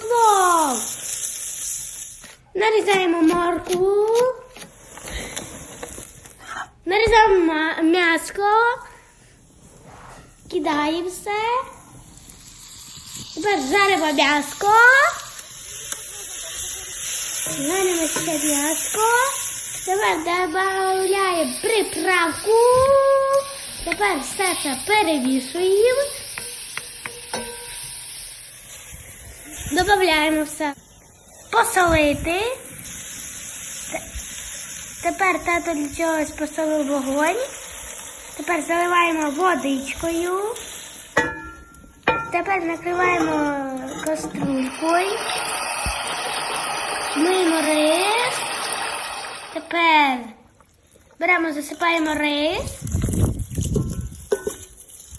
плов. Нарізаємо моркву. Нарізаємо м'яско. Кидаємо все. Тепер жаримо м'яско. Жаримо ще м'яско. Тепер додаємо приправку. Тепер все це перемішуємо. Додаємо все. Посолити. Тепер тато для чогось посолив вогонь. Тепер заливаємо водичкою. Тепер накриваємо каструлькою. Миємо рис. Тепер беремо, засипаємо рис.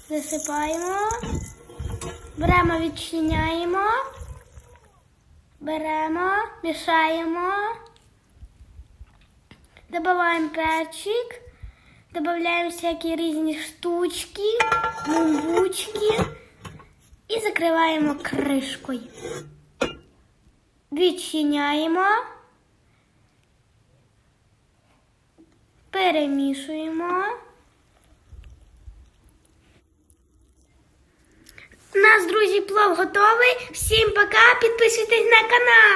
Засипаємо. Беремо, відчиняємо. Беремо, мішаємо. Добавляємо перчик. Добавляємо всякі різні штучки, бумбучки. І закриваємо кришкою. Відчиняємо. Перемішуємо. У нас, друзі, плов готовий. Всім пока. Підписуйтесь на канал.